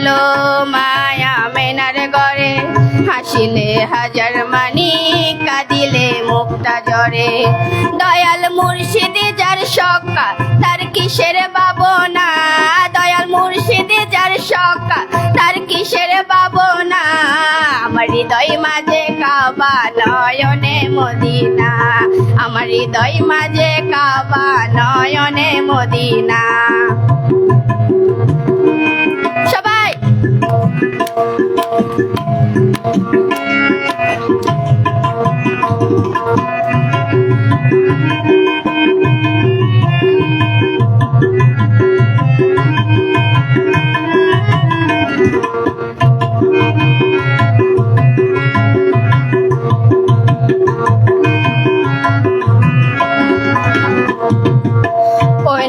এলো মায়া মেনার গড়ে হাসিলে হাজার মানি, কাঁদিলে মুক্তা জরে দয়াল মুর্শিদে যার সক্কা তার কিসের বাবনা দয়াল মুর্শিদে যার সক্কা তার কিসের বাবনা আমার হৃদয় মাঝে কাবা নয়নে মদিনা। আমার হৃদয় মাঝে কাবা নয়নে মদিনা।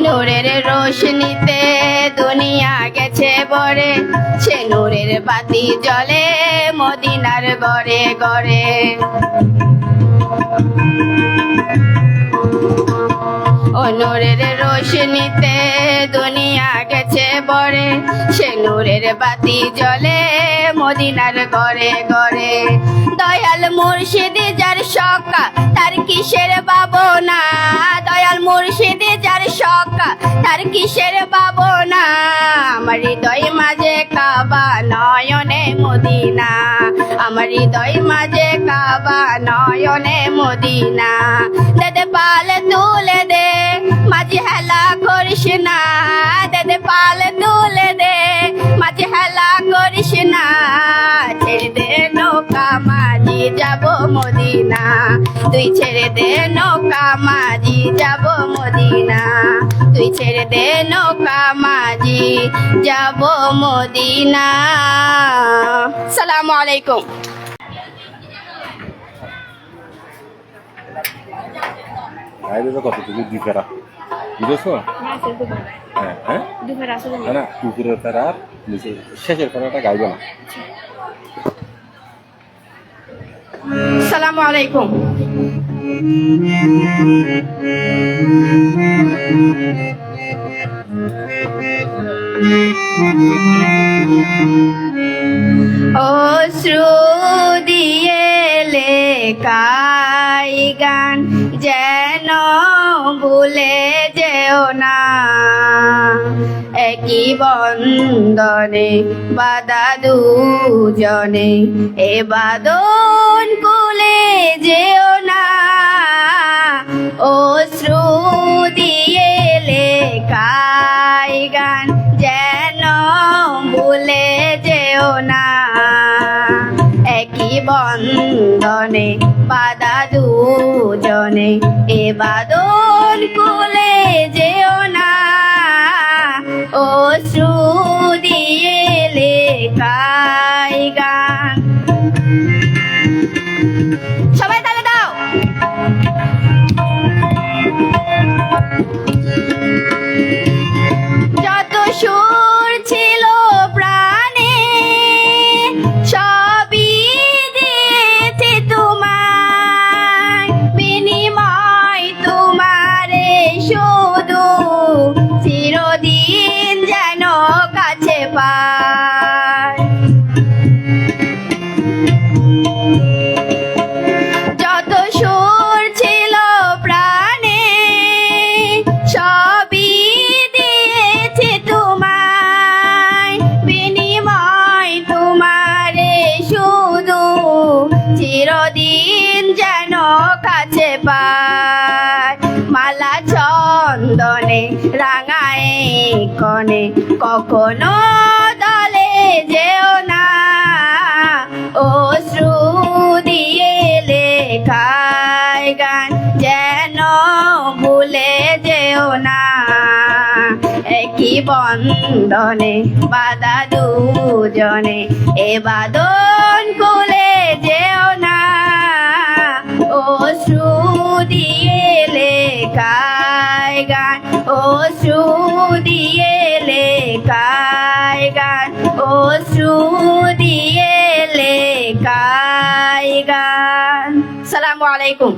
নূরের রোশনিতে দুনিয়া গেছে বরে। সে নূরের বাতি জ্বলে মদিনার গড়ে গড়ে। নূরের রোশনিতে দুনিয়া গেছে বরে, সে নূরের বাতি জ্বলে মদিনার গড়ে গড়ে দয়াল মুর্শিদে যার সকা, তার কিসের বাবনা দয়াল মুর্শিদে যার সকা, তার কিসের বাবনা আমার হৃদয় মাঝে কাবা নয়নে মদিনা, আমার হৃদয় কাবা নয়নে মদিনা। দেদে পালে তুলে দে, মাঝে হেলা করিস না। দেদে পালে তুলে দে, মাঝে হেলা করিস না। ছেড়ে দে নৌকা, মাঝি যাব মদিনা। তুই ছেড়ে দে নৌকা, মাঝি যাব মদিনা। তুই ছেড়ে দে নৌকা, মাঝি যাব মদিনা। সালামু আলাইকুম। বাইরে তো কতটুকু দুফেরা বুঝেছ? হ্যাঁ হ্যাঁ না না দুপুরের ফেরা আর নিচে শেষের ফেরাটা গাইবে না। সালামু আলাইকুম। অশ্রু দিয়ে লেখাই গান। যেন ভুলে যেও না। একই বন্দনে বাদা দুজনে, এ বাদন কুলে যেও না। ও শ্রু দিয়ে লেখাই গান যেন ভুলে যেও না। বন্ধনে পাদা দুজনে এ বাদন কুলে যেও না। ও দিয়ে শুধু, চিরদিন যেন কাছে পায় যত সুর ছিল প্রাণে, সবই দিয়েছে তোমায়। বিনিময় তোমারে শুধু, চিরদিন যেন কাছে পায় চন্দনে রাঙায় কনে। কখনো দলে যেও না। অশ্রু দিয়ে লেখায় গান যেন ভুলে যেও না। একই বন্ধনে বাদা দুজনে, এ বাদন খুলে যেও না। অশ্রু দিয়ে লেখায় আলাইকুম